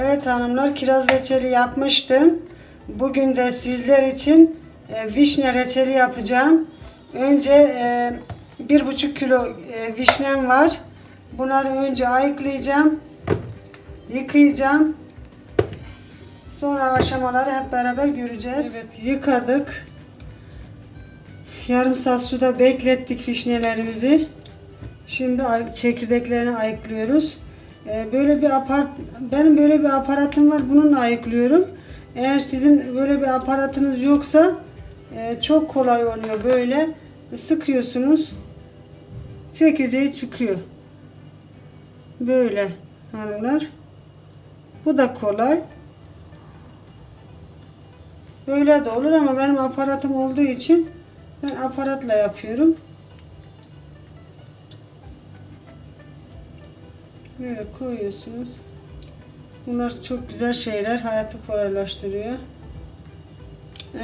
Evet hanımlar kiraz reçeli yapmıştım. Bugün de sizler için e, vişne reçeli yapacağım. Önce e, bir buçuk kilo e, vişnem var. Bunları önce ayıklayacağım. Yıkayacağım. Sonra aşamaları hep beraber göreceğiz. Evet yıkadık. Yarım saat suda beklettik vişnelerimizi. Şimdi çekirdeklerini ayıklıyoruz. Ee, Böyle bir apart benim böyle bir aparatım var. Bununla ayıklıyorum. Eğer sizin böyle bir aparatınız yoksa e, çok kolay oluyor böyle. Sıkıyorsunuz. Çekirdeği çıkıyor. Böyle hanımlar. Bu da kolay. Böyle de olur ama benim aparatım olduğu için ben aparatla yapıyorum. Böyle koyuyorsunuz. Bunlar çok güzel şeyler. Hayatı kolaylaştırıyor.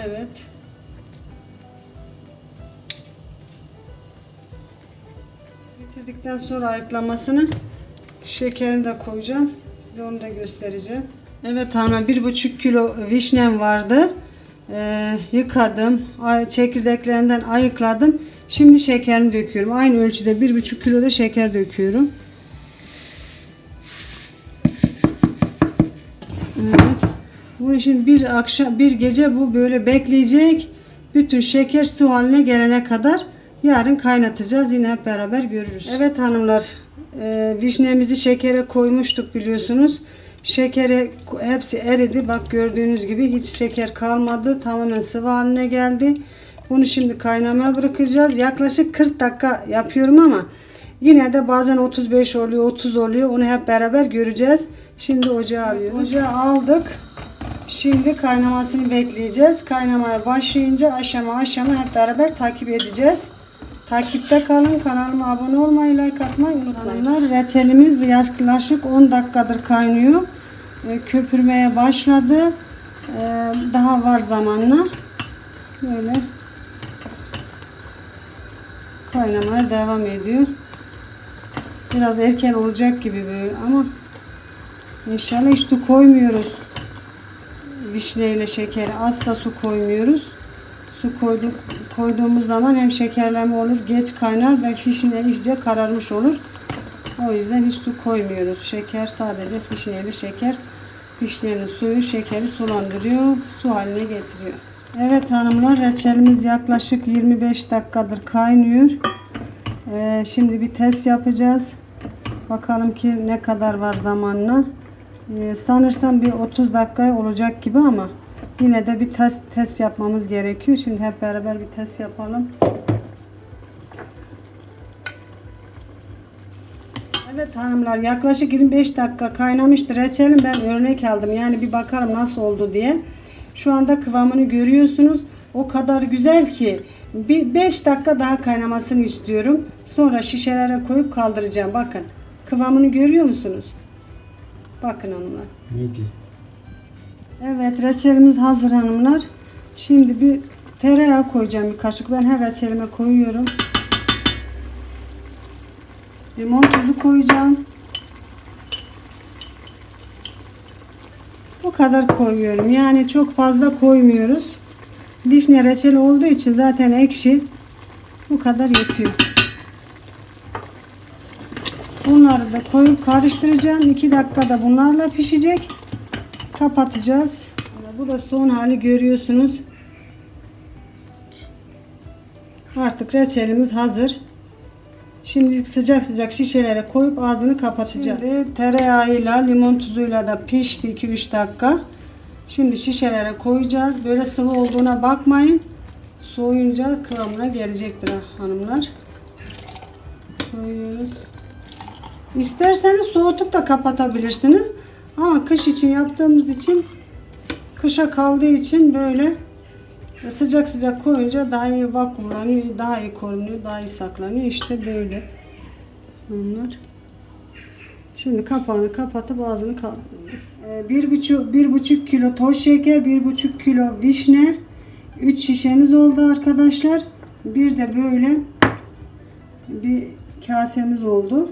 Evet. Bitirdikten sonra ayıklamasını şekerini de koyacağım. Size onu da göstereceğim. Evet hanım bir buçuk kilo vişnem vardı. Ee, yıkadım. Çekirdeklerinden ayıkladım. Şimdi şekerini döküyorum. Aynı ölçüde bir buçuk kilo da şeker döküyorum. Bu şimdi bir akşam bir gece bu böyle bekleyecek. Bütün şeker su haline gelene kadar yarın kaynatacağız. Yine hep beraber görürüz. Evet hanımlar. e, vişnemizi şekere koymuştuk biliyorsunuz. Şekere hepsi eridi. Bak gördüğünüz gibi hiç şeker kalmadı. Tamamen sıvı haline geldi. Bunu şimdi kaynamaya bırakacağız. Yaklaşık 40 dakika yapıyorum ama Yine de bazen 35 oluyor, 30 oluyor. Onu hep beraber göreceğiz. Şimdi ocağa alıyoruz. Ocağa aldık. Şimdi kaynamasını bekleyeceğiz. Kaynamaya başlayınca aşama aşama hep beraber takip edeceğiz. Takipte kalın. Kanalıma abone olmayı, like atmayı unutmayın. Reçelimiz yaklaşık 10 dakikadır kaynıyor. E, Köpürmeye başladı. E, Daha var zamanla. Böyle kaynamaya devam ediyor. Biraz erken olacak gibi böyle ama inşallah hiç su koymuyoruz. Vişneyle şekeri asla su koymuyoruz. Su koyduk, koyduğumuz zaman hem şekerleme olur, geç kaynar ve vişne iyice kararmış olur. O yüzden hiç su koymuyoruz. Şeker sadece vişneyle şeker. Vişnenin suyu şekeri sulandırıyor, su haline getiriyor. Evet hanımlar reçelimiz yaklaşık 25 dakikadır kaynıyor. Ee, şimdi bir test yapacağız. Bakalım ki ne kadar var zamanla. Ee, sanırsam bir 30 dakika olacak gibi ama yine de bir test test yapmamız gerekiyor. Şimdi hep beraber bir test yapalım. Evet hanımlar yaklaşık 25 dakika kaynamıştı reçelim. Ben örnek aldım. Yani bir bakalım nasıl oldu diye. Şu anda kıvamını görüyorsunuz. O kadar güzel ki bir 5 dakika daha kaynamasını istiyorum. Sonra şişelere koyup kaldıracağım. Bakın. Kıvamını görüyor musunuz? Bakın hanımlar. Neydi? Evet reçelimiz hazır hanımlar. Şimdi bir tereyağı koyacağım bir kaşık. Ben her reçelime koyuyorum. Limon tuzu koyacağım. Bu kadar koyuyorum. Yani çok fazla koymuyoruz. Vişne reçeli olduğu için zaten ekşi. Bu kadar yetiyor. Bunları da koyup karıştıracağım. 2 dakikada bunlarla pişecek. Kapatacağız. Bu da son hali görüyorsunuz. Artık reçelimiz hazır. Şimdi sıcak sıcak şişelere koyup ağzını kapatacağız. Şimdi tereyağıyla limon tuzuyla da pişti 2-3 dakika. Şimdi şişelere koyacağız. Böyle sıvı olduğuna bakmayın. Soğuyunca kıvamına gelecektir ha- hanımlar. Koyuyoruz. İsterseniz soğutup da kapatabilirsiniz. Ama kış için yaptığımız için kışa kaldığı için böyle sıcak sıcak koyunca daha iyi vakumlanıyor, daha iyi korunuyor, daha iyi saklanıyor. İşte böyle. Bunlar. Şimdi kapağını kapatıp ağzını kaldırdım. Ee, bir buçuk, bir buçuk kilo toz şeker, bir buçuk kilo vişne, üç şişemiz oldu arkadaşlar. Bir de böyle bir kasemiz oldu.